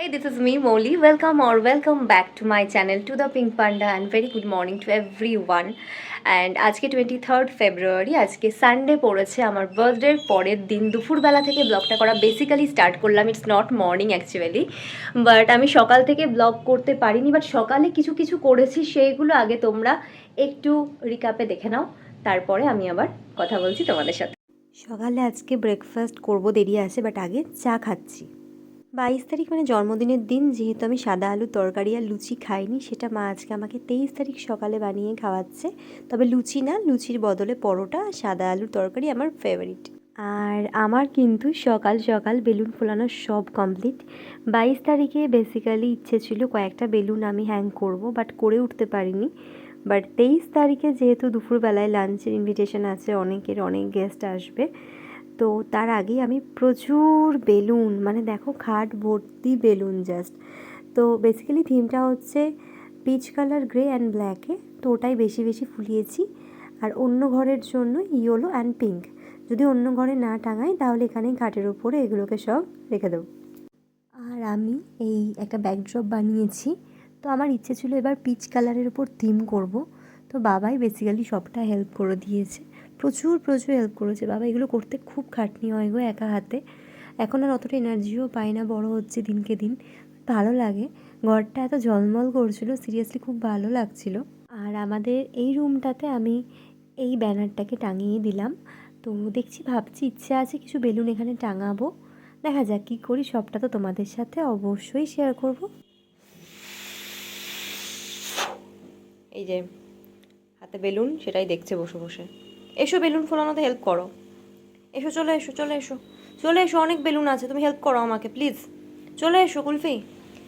Hey, this is me, Molly. Welcome or welcome back to my channel, to the Pink Panda, and very good morning to everyone. And আজকে twenty third February আজকে Sunday পড়েছে আমার বার্থডের পরের দিন। দুপুরবেলা থেকে ব্লগটা করা বেসিক্যালি স্টার্ট করলাম। It's not morning actually but আমি সকাল থেকে ব্লগ করতে পারিনি বাট সকালে কিছু কিছু করেছি সেইগুলো আগে তোমরা একটু রিকাপে দেখে নাও। তারপরে আমি আবার কথা বলছি তোমাদের সাথে। সকালে আজকে ব্রেকফাস্ট করব দেরি আছে বাট আগে চা খাচ্ছি। বাইশ তারিখ মানে জন্মদিনের দিন, যেহেতু আমি সাদা আলুর তরকারি আর লুচি খাইনি, সেটা মা আজকে আমাকে তেইশ তারিখ সকালে বানিয়ে খাওয়াচ্ছে। তবে লুচি না, লুচির বদলে পরোটা আর সাদা আলুর তরকারি আমার ফেভারিট আর আমার কিন্তু সকাল সকাল বেলুন ফোলানো সব কমপ্লিট বাইশ তারিখে বেসিক্যালি ইচ্ছে ছিল কয়েকটা বেলুন আমি হ্যাং করব বাট করে উঠতে পারিনি। বাট তেইশ তারিখে যেহেতু দুপুরবেলায় লাঞ্চের ইনভিটেশন আছে, অনেকের, অনেক গেস্ট আসবে। তো তার আগেই আমি প্রচুর বেলুন মানে দেখো খাট ভর্তি বেলুন জাস্ট তো বেসিক্যালি থিমটা হচ্ছে পিচ কালার গ্রে অ্যান্ড ব্ল্যাকে তো ওটাই বেশি বেশি ফুলিয়েছি। আর অন্য ঘরের জন্য ইয়েলো অ্যান্ড পিঙ্ক যদি অন্য ঘরে না টাঙাই, তাহলে এখানেই খাটের উপরে এগুলোকে সব রেখে দেবো। আর আমি এই একটা ব্যাকড্রপ বানিয়েছি। তো আমার ইচ্ছে ছিল এবার পিচ কালারের উপর থিম করব। তো বাবাই বেসিক্যালি সবটা হেল্প করে দিয়েছে। প্রচুর প্রচুর হেল্প করেছে। বাবা, এগুলো করতে খুব খাটনি হয় গো একা হাতে। এখন আর অতটা এনার্জিও পাই না, বড় হচ্ছে দিনকে দিন। ভালো লাগে। ঘরটা এত ঝলমল করছিল সিরিয়াসলি খুব ভালো লাগছিল। আর আমাদের এই রুমটাতে আমি এই ব্যানারটাকে টাঙিয়ে দিলাম। তো দেখছি, ভাবছি ইচ্ছে আছে কিছু বেলুন এখানে টাঙাবো। দেখা যাক কী করি, সবটা তো তোমাদের সাথে অবশ্যই শেয়ার করব। এই যে, হাতে বেলুন, সেটাই দেখছে বসে বসে। এসো বেলুন ফোলানোতে হেল্প করো। এসো, চলে এসো চলে এসো। চলে এসো, অনেক বেলুন আছে, তুমি হেল্প করো আমাকে প্লিজ চলে এসো, কুলফি।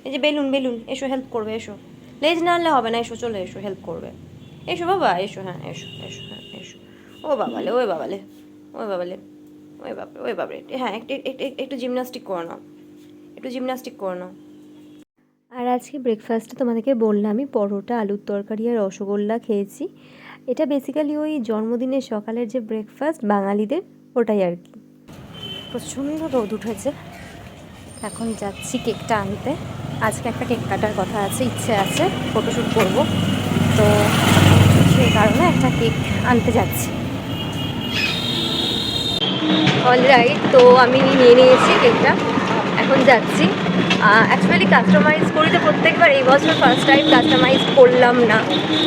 এই যে বেলুন বেলুন, এসো হেল্প করবে, এসো। লেজ না আনলে হবে না, এসো, চলে এসো হেল্প করবে। এসো বাবা, এসো হ্যাঁ এসো এসো হ্যাঁ এসো। ও বাবালে, ওই বাবালে ওই বাবালে, ওই বাপরে ওই বাপরে হ্যাঁ একটু একটু জিমনাস্টিক করে নাও। একটু জিমনাস্টিক করে নাও। আর আজকে ব্রেকফাস্টে তোমাদেরকে বললামই, পরোটা, আলুর তরকারি আর রসগোল্লা খেয়েছি। এটা বেসিক্যালি ওই জন্মদিনের সকালের যে ব্রেকফাস্ট বাঙালিদের, ওটাই আর কি। প্রচণ্ড রোদ উঠেছে। এখন যাচ্ছি কেকটা আনতে। আজকে একটা কেক কাটার কথা আছে, ইচ্ছে আছে ফটোশ্যুট করব। তো সেই কারণে একটা কেক আনতে যাচ্ছি। অলরাইট তো আমি নিয়ে নিয়েছি কেকটা। এখন যাচ্ছি। অ্যাকচুয়ালি কাস্টমাইজ করি তো প্রত্যেকবার, এই বছর ফার্স্ট টাইম কাস্টমাইজ করলাম না।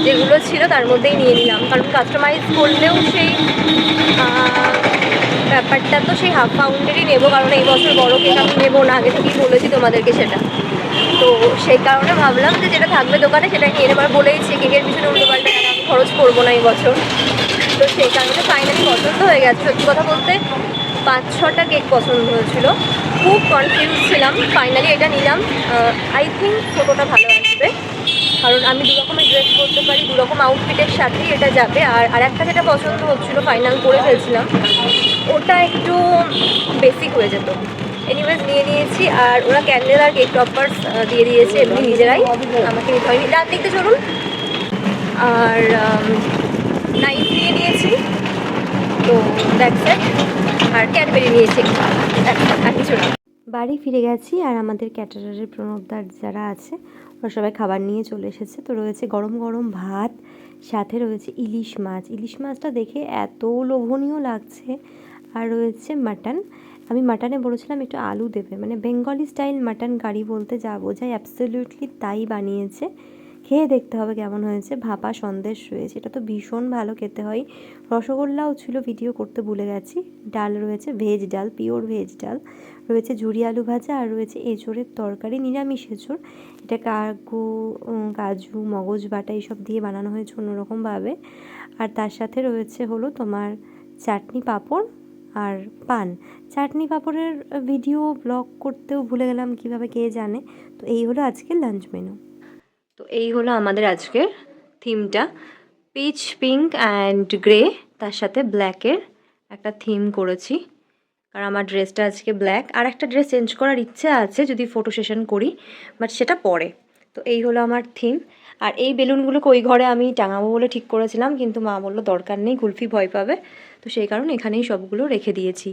যেগুলো ছিল তার মধ্যেই নিয়ে নিলাম। কারণ কাস্টমাইজ করলেও সেই ব্যাপারটা তো সেই হাফ পাউন্ডেরই নেব, কারণ এই বছর বড় কেক আমি নেব না। আগে থেকেই বলেছি তোমাদেরকে সেটা। তো সেই কারণে ভাবলাম যে যেটা থাকবে দোকানে সেটা নিয়ে নেবার বলেইছি, কেকের পিছনে উল্টো পাল্টা খরচ করব না এই বছর। তো সেই কারণে ফাইনালি পছন্দ হয়ে গেছে। সত্যি কথা বলতে, পাঁচ ছটা কেক পছন্দ হয়েছিল। খুব কনফিউজ ছিলাম। ফাইনালি এটা নিলাম। আই থিঙ্ক ফটোটা ভালো আসবে। কারণ আমি দু রকমের ড্রেস করতে পারি, দু রকম আউটফিটের সাথেই এটা যাবে। আর আর একটা যেটা পছন্দ হচ্ছিল ফাইনাল করে ফেলছিলাম, ওটা একটু বেসিক হয়ে যেত। এনিওয়েজ নিয়ে নিয়েছি। আর ওরা ক্যান্ডেল আর কেক টপার্স দিয়ে দিয়েছে এমনি নিজেরাই। আমাকে নিতে হয়নি। রাত দেখতে চলুন। আর নাইফ নিয়ে নিয়েছি। তো আর ক্যাডবেরি নিয়েছি। বাড়ি ফিরে গেছি আর আমাদের ক্যাটারারের প্রণবদার যারা আছে, ওরা সবাই খাবার নিয়ে চলে এসেছে। তো রয়েছে গরম গরম ভাত, সাথে রয়েছে ইলিশ মাছ। ইলিশ মাছটা দেখে এত লোভনীয় লাগছে। আর রয়েছে মাটন। আমি মাটনে বলেছিলাম একটু আলু দেবে। মানে বেঙ্গলি স্টাইল মাটন কারি বলতে যা বোঝায় অ্যাবসলিউটলি তাই বানিয়েছে। খেয়ে দেখতে হবে কেমন হয়েছে। ভাপা সন্দেশ রয়েছে। এটা তো ভীষণ ভালো খেতে হয়। রসগোল্লাও ছিল ভিডিও করতে ভুলে গেছি। ডাল রয়েছে ভেজ ডাল পিওর ভেজ ডাল। রয়েছে ঝুরি আলু ভাজা আর রয়েছে এঁচোড়ের তরকারি, নিরামিষ এঁচোড়। এটা কাকু কাজু, মগজ বাটা এইসব দিয়ে বানানো হয়েছে অন্যরকমভাবে আর তার সাথে রয়েছে হলো তোমার চাটনি পাঁপড় আর পান। চাটনি পাঁপড়ের ভিডিও ব্লগ করতেও ভুলে গেলাম কীভাবে কে জানে। তো এই হলো আজকের লাঞ্চ মেনু তো এই হলো আমাদের আজকের থিমটা। পিচ পিঙ্ক অ্যান্ড গ্রে তার সাথে ব্ল্যাকের একটা থিম করেছি। কারণ আমার ড্রেসটা আজকে ব্ল্যাক আর একটা ড্রেস চেঞ্জ করার ইচ্ছে আছে, যদি ফটো সেশন করি বাট সেটা পরে। তো এই হলো আমার থিম আর এই বেলুনগুলোকে ওই ঘরে আমি টাঙাবো বলে ঠিক করেছিলাম, কিন্তু মা বলল, দরকার নেই, কুলফি ভয় পাবে। তো সেই কারণে এখানেই সবগুলো রেখে দিয়েছি।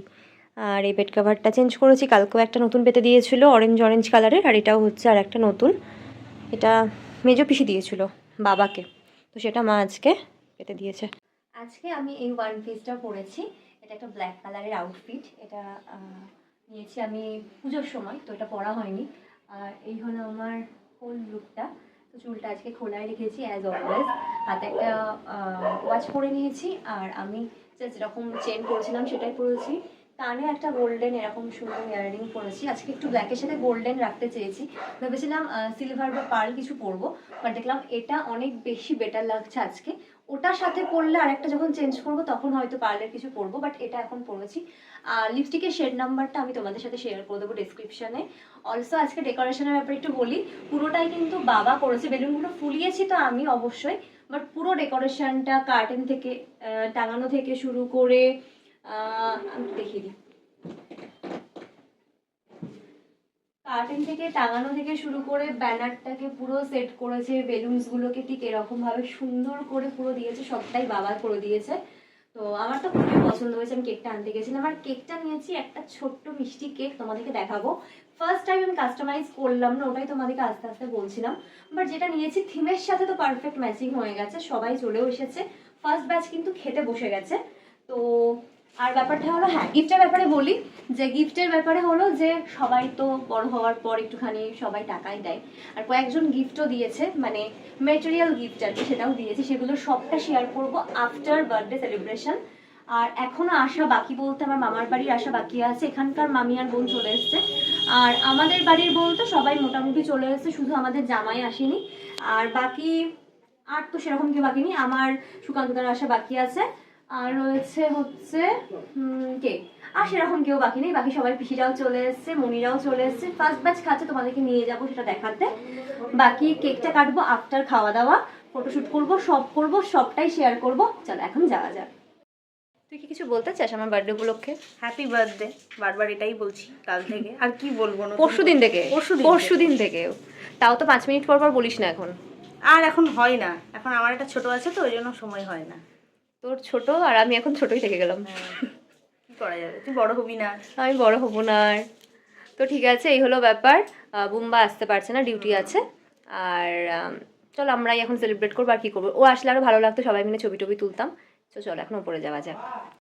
আর এই বেড কাভারটা চেঞ্জ করেছি, কালকেও একটা নতুন পেতে দিয়েছিল অরেঞ্জ অরেঞ্জ কালারের আর এটাও হচ্ছে আর একটা নতুন। এটা মেজো পিসি দিয়েছিল বাবাকে। তো সেটা মা আজকে পেতে দিয়েছে। আজকে আমি এই ওয়ান পিসটা পরেছি। এটা একটা ব্ল্যাক কালারের আউটফিট এটা নিয়েছি আমি পুজোর সময়, তো এটা পরা হয়নি। আর এই হলো আমার হোল লুকটা তো চুলটা আজকে খোলায় রেখেছি অ্যাজ অলওয়েজ হাতে একটা ওয়াচ পরে নিয়েছি। আর আমি জাস্ট যেরকম চেন পরেছিলাম, সেটাই পরেছি। কানে একটা গোল্ডেন এরকম সুন্দর ইয়াররিং পরেছি। আজকে একটু ব্ল্যাকের সাথে গোল্ডেন রাখতে চেয়েছি। ভেবেছিলাম সিলভার বা পার্ল কিছু পরবো বাট দেখলাম এটা অনেক বেশি বেটার লাগছে আজকে। ওটার সাথে পরলে আরেকটা যখন চেঞ্জ করব, তখন হয়তো পার্লের কিছু পরবো বাট এটা এখন পরেছি। আর লিপস্টিকের শেড নাম্বারটা আমি তোমাদের সাথে শেয়ার করে দেবো ডিসক্রিপশনে অলসো আজকে ডেকোরেশনের ব্যাপারে একটু বলি, পুরোটাই কিন্তু বাবা করেছে। বেলুনগুলো ফুলিয়েছি তো আমি অবশ্যই বাট পুরো ডেকোরেশনটা কার্টেন থেকে টাঙানো থেকে শুরু করে আমি দিই। কার্টেন থেকে টাঙানো থেকে শুরু করে ব্যানারটাকে পুরো সেট করেছে বেলুনস গুলোকে ঠিক এরকম ভাবে সুন্দর করে পুরো দিয়েছে, সবটাই বাবা করে দিয়েছে। তো আমার তো খুবই পছন্দ হয়েছে, আমি কেকটা আনতে গেছিলাম। আর কেকটা নিয়েছি একটা ছোট্ট মিষ্টি কেক তোমাদেরকে দেখাবো। ফার্স্ট টাইম আমি কাস্টমাইজ করলাম না, ওটাই তোমাদেরকে আস্তে আস্তে বলছিলাম। বাট যেটা নিয়েছি থিমের সাথে তো পারফেক্ট ম্যাচিং হয়ে গেছে, সবাই চলেও এসেছে। ফার্স্ট ব্যাচ কিন্তু খেতে বসে গেছে। তো আর ব্যাপারটা হলো হ্যাঁ গিফটের ব্যাপারে বলি, যে গিফটের ব্যাপারে হলো যে সবাই তো বড় হওয়ার পর একটুখানি সবাই টাকাই দেয়। আর কয়েকজন গিফটও দিয়েছে মানে মেটেরিয়াল গিফট আর কি সেটাও দিয়েছে, সেগুলো সবটা শেয়ার করব আফটার বার্থডে সেলিব্রেশন আর এখনও আসা বাকি বলতে আমার মামার বাড়ির আসা বাকি আছে, এখানকার মামি আর বোন চলে এসছে। আর আমাদের বাড়ির বলতে সবাই মোটামুটি চলে এসেছে, শুধু আমাদের জামাই আসেনি। আর বাকি আর তো সেরকম কেউ বাকি নেই, আমার সুকান্তদার আসা বাকি আছে। আর রয়েছে হচ্ছে কে? আর সেরকম কেউ বাকি নেই বাকি সবাই পিসিরাও চলে এসছে মনিরাও চলে এসছে। ফার্স্ট ব্যাচ খাচ্ছে তোমাদেরকে নিয়ে যাব সেটা দেখাতে। বাকি কেকটা কাটবো আফটার খাওয়া দাওয়া ফটোশ্যুট করব সব করব সবটাই শেয়ার করব। চলো এখন যাওয়া যাক। তুই কি কিছু বলতে চাস আমার বার্থডে উপলক্ষে? হ্যাপি বার্থডে বারবার এটাই বলছি কাল থেকে। আর কি বলব নতুন পরশু দিন থেকে পরশু দিন থেকে। তাও তো পাঁচ মিনিট পর পর বলিস না এখন। আর এখন হয় না এখন আমার একটা ছোট আছে তো ওই জন্য সময় হয় না। তোর ছোট আর আমি এখন ছোটই থেকে গেলাম। হ্যাঁ, কি করা যাবে? তুই বড় হবি না। আমি বড় হব না আর। তো ঠিক আছে এই হলো ব্যাপার। বুম্বা আসতে পারছে না ডিউটি আছে। আর চল চলো আমরাই এখন সেলিব্রেট করব আর কি করব। ও আসলে আরও ভালো লাগতো সবাই মিলে ছবি টবি তুলতাম। তো চলো এখন ওপরে যাওয়া যাক।